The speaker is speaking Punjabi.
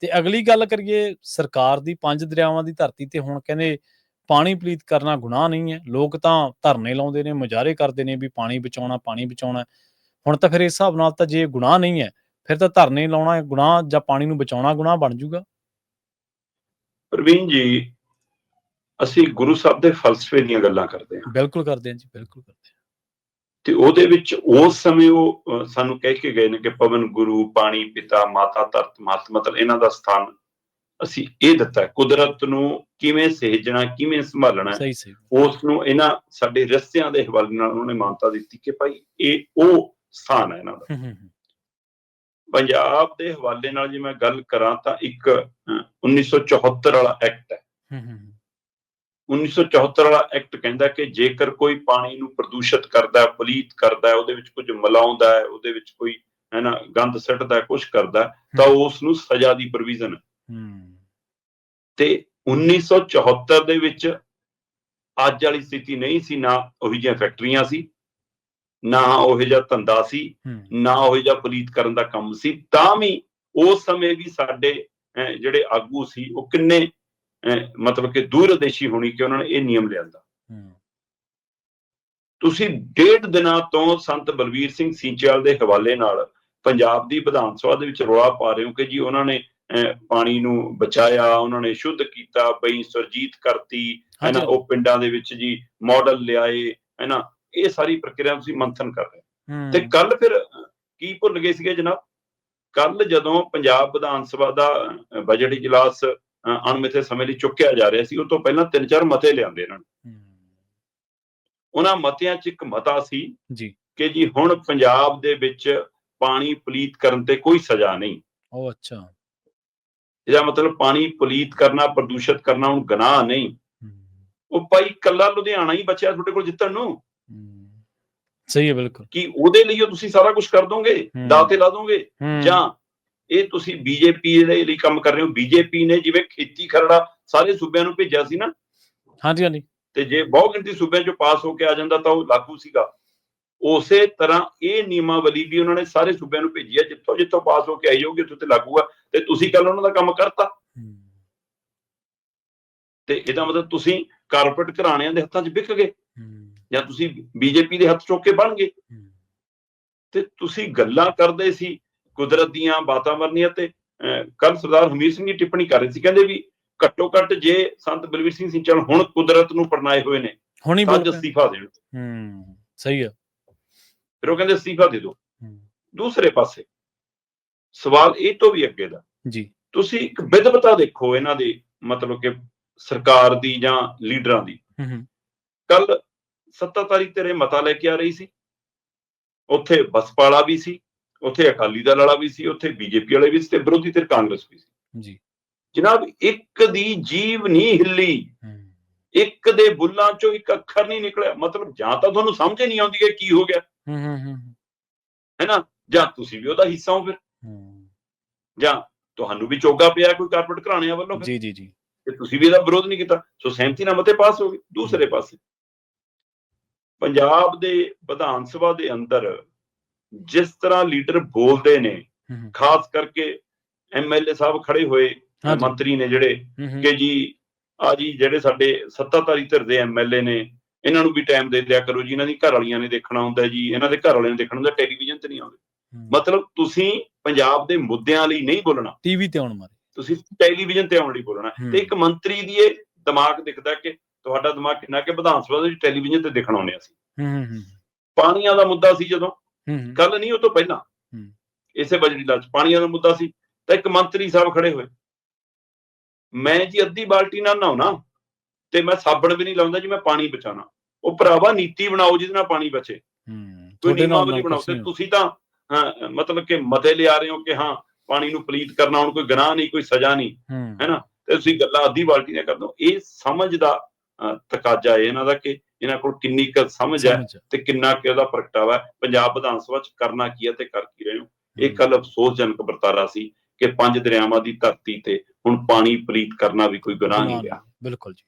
ਤੇ ਅਗਲੀ ਗੱਲ ਕਰੀਏ ਸਰਕਾਰ ਦੀ ਪੰਜ ਦਰਿਆਵਾਂ ਦੀ ਧਰਤੀ ਤੇ ਹੁਣ ਕਹਿੰਦੇ ਪਾਣੀ ਪਲੀਤ ਕਰਨਾ ਗੁਨਾਹ ਨਹੀਂ ਹੈ। ਲੋਕ ਤਾਂ ਧਰਨੇ ਲਾਉਂਦੇ ਨੇ ਮੁਜ਼ਾਹਰੇ ਕਰਦੇ ਨੇ ਵੀ ਪਾਣੀ ਬਚਾਉਣਾ ਪਾਣੀ ਬਚਾਉਣਾ। ਹੁਣ ਤਾਂ ਫਿਰ ਇਸ ਹਿਸਾਬ ਨਾਲ ਤਾਂ ਜੇ ਗੁਨਾਹ ਨਹੀਂ ਹੈ ਫਿਰ ਤਾਂ ਧਰਨੇ ਲਾਉਣਾ ਗੁਨਾਹ ਜਾਂ ਪਾਣੀ ਨੂੰ ਬਚਾਉਣਾ ਗੁਨਾਹ ਬਣ ਜਾਊਗਾ ਪ੍ਰਵੀਨ ਜੀ ਅਸੀਂ ਗੁਰੂ ਸਾਹਿਬ ਦੇ ਫਲਸਫੇ ਦੀਆਂ ਗੱਲਾਂ ਕਰਦੇ ਹਾਂ। ਬਿਲਕੁਲ ਕਰਦੇ ਹਾਂ ਜੀ ਬਿਲਕੁਲ ਕਰਦੇ ਹਾਂ। ਤੇ ਉਹਦੇ ਵਿੱਚ ਉਸ ਸਮੇਂ ਉਹ ਸਾਨੂੰ ਕਹਿ ਕੇ ਗਏ ਨੇ ਕਿ ਪਵਨ ਗੁਰੂ ਪਾਣੀ ਪਿਤਾ ਮਾਤਾ ਧਰਤ ਮਾਤ ਮਤਲਬ ਇਹਨਾਂ ਦਾ ਸਥਾਨ ਅਸੀਂ ਇਹ ਦਿੱਤਾ। ਕੁਦਰਤ ਨੂੰ ਕਿਵੇਂ ਸਹਿਜਣਾ ਕਿਵੇਂ ਸੰਭਾਲਣਾ ਉਸ ਨੂੰ ਇਹਨਾਂ ਸਾਡੇ ਰਸਤਿਆਂ ਦੇ ਹਵਾਲੇ ਨਾਲ ਉਹਨਾਂ ਨੇ ਮਾਨਤਾ ਦਿੱਤੀ ਕਿ ਭਾਈ ਇਹ ਉਹ ਸਥਾਨ ਹੈ ਇਹਨਾਂ ਦਾ। ਪੰਜਾਬ ਦੇ ਹਵਾਲੇ ਨਾਲ ਜੇ ਮੈਂ ਗੱਲ ਕਰਾਂ ਤਾਂ ਇੱਕ ਅਹ, 1974 ਵਾਲਾ ਐਕਟ ਹੈ ਹੂੰ, ਹੂੰ, 1974 ਵਾਲਾ ਐਕਟ ਕਹਿੰਦਾ ਕਿ ਜੇਕਰ ਕੋਈ ਪਾਣੀ ਨੂੰ ਪ੍ਰਦੂਸ਼ਿਤ ਕਰਦਾ ਹੈ ਪਲੀਤ ਕਰਦਾ ਹੈ ਉਹਦੇ ਵਿੱਚ ਕੁਝ ਮਿਲਾਉਂਦਾ ਹੈ ਉਹਦੇ ਵਿੱਚ ਕੋਈ ਹੈ ਨਾ ਗੰਦ ਸਿੱਟਦਾ ਕੁਝ ਕਰਦਾ ਤਾਂ ਉਸ ਨੂੰ ਸਜ਼ਾ ਦੀ ਪ੍ਰੋਵੀਜ਼ਨ ਹੂੰ। ਤੇ 1974 ਦੇ ਵਿੱਚ ਅੱਜ ਵਾਲੀ ਸਥਿਤੀ ਨਹੀਂ ਸੀ ਨਾ ਉਹੀ ਜਿਹੀਆਂ ਫੈਕਟਰੀਆਂ ਸੀ ਨਾ ਉਹ ਜਿਹਾ ਧੰਦਾ ਸੀ ਨਾ ਉਹ ਜਿਹਾ ਪਲੀਤ ਕਰਨ ਦਾ ਕੰਮ ਸੀ। ਤਾਂ ਵੀ ਉਸ ਸਮੇਂ ਵੀ ਸਾਡੇ ਜਿਹੜੇ ਆਗੂ ਸੀ ਉਹ ਕਿੰਨੇ ਮਤਲਬ ਕਿ ਦੂਰਦੇਸ਼ੀ ਹੋਣੀ ਕਿ ਉਹਨਾਂ ਨੇ ਇਹ ਨਿਯਮ ਲਿਆਂਦਾ ਤੁਸੀਂ ਡੇਢ ਦਿਨਾਂ ਤੋਂ ਸੰਤ ਬਲਵੀਰ ਸਿੰਘ ਸਿੰਚਲ ਦੇ ਹਵਾਲੇ ਨਾਲ ਪੰਜਾਬ ਦੀ ਵਿਧਾਨ ਸਭਾ ਦੇ ਵਿੱਚ ਰੌਲਾ ਪਾ ਰਹੇ ਹੋ ਕਿ ਜੀ ਉਹਨਾਂ ਨੇ ਪਾਣੀ ਨੂੰ ਬਚਾਇਆ ਉਹਨਾਂ ਨੇ ਸ਼ੁੱਧ ਕੀਤਾ ਬਈ ਸੁਰਜੀਤ ਕਰਤੀ ਹੈ ਨਾ ਹਾਂਜੀ। ਉਹ ਪਿੰਡਾਂ ਦੇ ਵਿੱਚ ਜੀ ਮਾਡਲ ਲਿਆਏ ਹੈ ਨਾ ਇਹ ਸਾਰੀ ਪ੍ਰਕਿਰਿਆ ਤੁਸੀਂ ਮੰਥਨ ਕਰ ਰਹੇ ਤੇ ਕੱਲ ਫਿਰ ਕੀ ਭੁੱਲ ਗਏ ਸੀਗੇ ਜਨਾਬ? ਕੱਲ ਜਦੋਂ ਪੰਜਾਬ ਵਿਧਾਨ ਸਭਾ ਦਾ ਬਜਟ ਇਜਲਾਸ ਅਣਮਿੱਥੇ ਸਮੇਂ ਲਈ ਚੁੱਕਿਆ ਜਾ ਰਿਹਾ ਸੀ ਉਹ ਤੋਂ ਪਹਿਲਾਂ ਤਿੰਨ ਚਾਰ ਮਤੇ ਲਿਆਂਦੇ ਇਹਨਾਂ ਨੇ। ਉਹਨਾਂ ਮਤਿਆਂ 'ਚ ਇੱਕ ਮਤਾ ਸੀ ਜੀ। ਕਿ ਜੀ ਹੁਣ ਪੰਜਾਬ ਦੇ ਵਿੱਚ ਪਾਣੀ ਪਲੀਤ ਕਰਨ ਤੇ ਕੋਈ ਸਜ਼ਾ ਨਹੀਂ। ਉਹ ਅੱਛਾ। ਇਹਦਾ ਮਤਲਬ ਪਾਣੀ ਪਲੀਤ ਕਰਨਾ ਪ੍ਰਦੂਸ਼ਿਤ ਕਰਨਾ ਹੁਣ ਗੁਨਾਹ ਨਹੀਂ। ਉਹ ਭਾਈ ਕੱਲਾ ਲੁਧਿਆਣਾ ਹੀ ਬਚਿਆ ਤੁਹਾਡੇ ਕੋਲ ਜਿੱਤਣ ਨੂੰ? ਸਹੀ ਹੈ ਬਿਲਕੁਲ। ਕਿ ਉਹਦੇ ਲਈ ਤੁਸੀਂ ਸਾਰਾ ਕੁਝ ਕਰ ਦੋਗੇ? ਹੂੰ। ਦਾਅ ਤੇ ਲਾ ਦੋਗੇ? ਜਾਂ ਇਹ ਤੁਸੀਂ ਬੀਜੇਪੀ ਦੇ ਲਈ ਕੰਮ ਕਰ ਰਹੇ ਹੋ। ਬੀਜੇਪੀ ਨੇ ਜਿਵੇਂ ਖੇਤੀ ਖਰੜਾ ਸਾਰੇ ਸੂਬਿਆਂ ਨੂੰ ਭੇਜਿਆ ਸੀ ਨਾ? ਹਾਂਜੀ ਹਾਂਜੀ। ਤੇ ਜੇ ਬਹੁ ਗਿਣਤੀ ਸੂਬਿਆਂ ਚੋਂ ਪਾਸ ਹੋ ਕੇ ਆ ਜਾਂਦਾ ਤਾਂ ਉਹ ਲਾਗੂ ਸੀਗਾ। ਉਸੇ ਤਰ੍ਹਾਂ ਇਹ ਨਿਯਮਾਵਲੀ ਵੀ ਉਹਨਾਂ ਨੇ ਸਾਰੇ ਸੂਬਿਆਂ ਨੂੰ ਭੇਜੀ ਹੈ। ਜਿੱਥੋਂ ਜਿੱਥੋਂ ਪਾਸ ਹੋ ਕੇ ਆਈ ਹੋਊਗੀ ਉੱਥੇ ਤੇ ਲਾਗੂ ਆ। ਤੇ ਤੁਸੀਂ ਕੱਲ ਉਹਨਾਂ ਦਾ ਕੰਮ ਕਰਤਾ। ਤੇ ਇਹਦਾ ਮਤਲਬ ਤੁਸੀਂ ਕਾਰਪੋਰੇਟ ਘਰਾਣਿਆਂ ਦੇ ਹੱਥਾਂ 'ਚ ਵਿਕ ਗਏ। ਜਾਂ ਤੁਸੀਂ ਬੀਜੇਪੀ ਦੇ ਹੱਥ ਚੁੱਕ ਕੇ ਬਣ ਗਏ। ਤੇ ਤੁਸੀਂ ਗੱਲਾਂ ਕਰਦੇ ਸੀ। ਕੁਦਰਤ ਦੀਆਂ ਵਾਤਾਵਰਨੀਆਂ ਤੇ ਕੱਲ ਸਰਦਾਰ ਹਮੀਰ ਸਿੰਘ ਜੀ ਟਿੱਪਣੀ ਕਰ ਰਹੇ ਸੀ। ਕਹਿੰਦੇ ਵੀ ਘੱਟੋ ਘੱਟ ਜੇ ਸੰਤ ਬਲਵੀਰ ਸਿੰਘ ਸਿੰਚਲ ਹੁਣ ਕੁਦਰਤ ਨੂੰ ਪਰਨਾਏ ਹੋਏ ਨੇ ਹੁਣੀ ਪਿਆ। ਅਸਤੀਫਾ ਦੇਣ। ਹੂੰ ਸਹੀ ਹੈ ਫਿਰ ਉਹ ਕਹਿੰਦੇ ਅਸਤੀਫਾ ਦੇ ਦਿਓ। ਦੂਸਰੇ ਪਾਸੇ ਸਵਾਲ ਇਹ ਤੋਂ ਵੀ ਅੱਗੇ ਦਾ। ਜੀ। ਤੁਸੀਂ ਇੱਕ ਵਿਦਵਤਾ ਦੇਖੋ ਇਹਨਾਂ ਦੀ ਮਤਲਬ ਕਿ ਸਰਕਾਰ ਦੀ ਜਾਂ ਲੀਡਰਾਂ ਦੀ। ਹੂੰ ਹੂੰ। ਕੱਲ ਸੱਤਾਧਾਰੀ ਤੇਰੇ ਮਤਾ ਲੈ ਕੇ ਆ ਰਹੀ ਸੀ। ਉੱਥੇ ਬਸਪਾ ਵਾਲਾ ਵੀ ਸੀ। ਉੱਥੇ ਅਕਾਲੀ ਦਲ ਵਾਲਾ ਵੀ ਸੀ ਉੱਥੇ ਬੀਜੇਪੀ ਵਾਲੇ ਵੀ ਸੀ ਤੇ ਵਿਰੋਧੀ ਧਿਰ ਕਾਂਗਰਸ ਵੀ ਸੀ। ਜੀ। ਜਨਾਬ ਇੱਕ ਦੀ ਜੀਵ ਨਹੀਂ ਹਿੱਲੀ। ਇੱਕ ਦੇ ਬੁੱਲਾਂ ਚੋਂ ਇੱਕ ਅੱਖਰ ਨਹੀਂ ਨਿਕਲਿਆ। ਮਤਲਬ ਜਾਂ ਤਾਂ ਤੁਹਾਨੂੰ ਸਮਝ ਨਹੀਂ ਆਉਂਦੀ ਕਿ ਕੀ ਹੋ ਗਿਆ। ਹੂੰ ਹੂੰ ਜਾਂ ਤੁਸੀਂ ਵੀ ਉਹਦਾ ਹਿੱਸਾ ਹੋ ਫਿਰ। ਜਾਂ ਤੁਹਾਨੂੰ ਵੀ ਚੋਗਾ ਪਿਆ ਕੋਈ ਕਾਰਪੋਰੇਟ ਘਰਾਣਿਆਂ ਵੱਲੋਂ ਜੀ ਜੀ ਜੀ। ਤੇ ਤੁਸੀਂ ਵੀ ਇਹਦਾ ਵਿਰੋਧ ਨਹੀਂ ਕੀਤਾ। ਸੋ ਸਹਿਮਤੀ ਨਾਲ ਮਤੇ ਪਾਸ ਹੋ ਗਏ। ਦੂਸਰੇ ਪਾਸੇ। ਪੰਜਾਬ ਦੇ ਵਿਧਾਨ ਸਭਾ ਦੇ ਅੰਦਰ ਜਿਸ ਤਰ੍ਹਾਂ ਲੀਡਰ ਬੋਲਦੇ ਨੇ ਖਾਸ ਕਰਕੇ ਐਮਐਲਏ ਸਾਹਿਬ ਖੜੇ ਹੋਏ। ਮੰਤਰੀ ਨੇ ਜਿਹੜੇ ਕਿ ਜੀ ਆ ਜੀ ਜਿਹੜੇ ਸਾਡੇ ਸੱਤਾਧਾਰੀ ਧਿਰ ਦੇ ਐਮਐਲਏ ਨੇ ਇਹਨਾਂ ਨੂੰ ਵੀ ਟਾਈਮ ਦੇ ਦਿਆ ਕਰੋ ਜੀ ਇਹਨਾਂ ਦੀ ਘਰ ਵਾਲੀਆਂ ਨੇ ਦੇਖਣਾ ਹੁੰਦਾ ਜੀ ਇਹਨਾਂ ਦੇ ਘਰ ਵਾਲਿਆਂ ਨੇ ਦੇਖਣਾ ਹੁੰਦਾ ਟੈਲੀਵਿਜ਼ਨ ਤੇ ਨਹੀਂ ਆਉਂਦੇ। ਮਤਲਬ ਤੁਸੀਂ ਪੰਜਾਬ ਦੇ ਮੁੱਦਿਆਂ ਲਈ ਨਹੀਂ ਬੋਲਣਾ। ਟੀਵੀ ਤੇ ਆਉਣ ਮਾਰੇ। ਤੁਸੀਂ ਟੈਲੀਵਿਜ਼ਨ ਤੇ ਆਉਣ ਲਈ ਬੋਲਣਾ। ਤੇ ਇੱਕ ਮੰਤਰੀ ਦੀ ਇਹ ਦਿਮਾਗ ਦਿਖਦਾ ਕਿ ਤੁਹਾਡਾ ਦਿਮਾਗ ਕਿੰਨਾ ਕਿ ਵਿਧਾਨ ਸਭਾ ਦੇ ਵਿੱਚ ਟੈਲੀਵਿਜ਼ਨ ਤੇ ਦੇਖਣ ਆਉਂਦੇ ਸੀ ਹੂੰ ਹੂੰ ਹੂੰ। ਪਾਣੀਆਂ ਦਾ ਮੁੱਦਾ ਸੀ ਜਦੋਂ। ਕੱਲ ਨਹੀਂ ਉਹ ਤੋਂ ਪਹਿਲਾਂ। ਇਸੇ ਬਜਟ ਦਾ ਪਾਣੀਆਂ ਦਾ ਮੁੱਦਾ ਸੀ। ਤਾਂ ਇੱਕ ਮੰਤਰੀ ਸਾਹਿਬ ਖੜੇ ਹੋਏ। ਮੈਂ ਜੀ ਅੱਧੀ ਬਾਲਟੀ ਨਾਲ ਨਹਾਉਣਾ ਤੇ ਮੈਂ ਸਾਬਣ ਵੀ ਨਹੀਂ ਲਾਉਂਦਾ ਜੀ ਮੈਂ ਪਾਣੀ ਬਚਾਉਣਾ। ਉਹ ਭਰਾਵਾ ਨੀਤੀ ਬਣਾਓ ਜਿਹਦੇ ਨਾਲ ਪਾਣੀ ਬਚੇ। ਹੂੰ। ਕੋਈ ਨਿਯਮਾਵਲੀ ਬਣਾਓ। ਤੇ ਤੁਸੀਂ ਤਾਂ ਮਤਲਬ ਕਿ ਮਤੇ ਲਿਆ ਰਹੇ ਹੋ ਕਿ ਹਾਂ ਪਾਣੀ ਨੂੰ ਪਲੀਤ ਕਰਨਾ ਹੁਣ ਕੋਈ ਗੁਨਾਹ ਨਹੀਂ ਕੋਈ ਸਜ਼ਾ ਨਹੀਂ ਹੂੰ। ਹੈ ਨਾ? ਤੇ ਤੁਸੀਂ ਗੱਲਾਂ ਅੱਧੀ ਬਾਲਟੀ ਨਾਲ ਕਰਦੇ ਹੋ ਇਹ ਸਮਝ ਦਾ ਤਕਾਜ਼ਾ ਹੈ ਇਹਨਾਂ ਦਾ ਕਿ ਇਹਨਾਂ ਕੋਲ ਕਿੰਨੀ ਕੁ ਸਮਝ ਹੈ ਤੇ ਕਿੰਨਾ ਕਿ ਉਹਦਾ ਪ੍ਰਗਟਾਵਾ ਹੈ। ਪੰਜਾਬ ਵਿਧਾਨ ਸਭਾ ਚ ਕਰਨਾ ਕੀ ਹੈ ਤੇ ਕਰ ਕੀ ਰਹੇ ਹੋ? ਇਹ ਕੱਲ ਅਫਸੋਸਜਨਕ ਵਰਤਾਰਾ ਸੀ ਕਿ ਪੰਜ ਦਰਿਆਵਾਂ ਦੀ ਧਰਤੀ ਤੇ ਹੁਣ ਪਾਣੀ ਪਲੀਤ ਕਰਨਾ ਵੀ ਕੋਈ ਗੁਨਾਹ ਨਹੀਂ ਰਿਹਾ। ਬਿਲਕੁਲ ਜੀ।